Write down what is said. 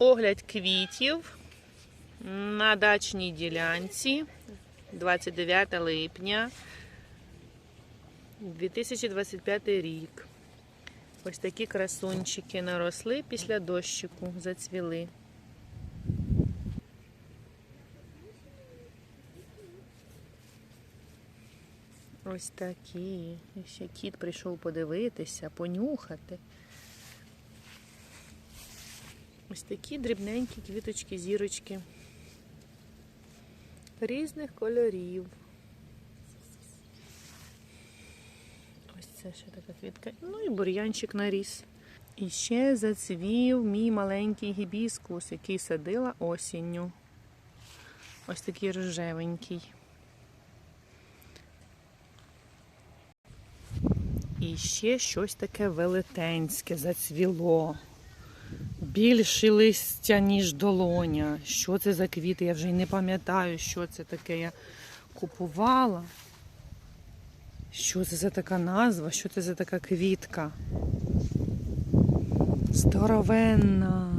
Огляд квітів на дачній ділянці 29 липня 2025 рік. Ось такі красунчики наросли після дощику, зацвіли. Ось такі. Ще кіт прийшов подивитися, понюхати. Ось такі дрібненькі квіточки, зірочки. Різних кольорів. Ось це ще така квітка. Ну і бур'янчик наріс. І ще зацвів мій маленький гібіскус, який садила осінню. Ось такий рожевенький. І ще щось таке велетенське зацвіло. Більше листя, ніж долоня. Що це за квіти? Я вже й не пам'ятаю, що це таке я купувала. Що це за така назва? Що це за така квітка? Здоровенна.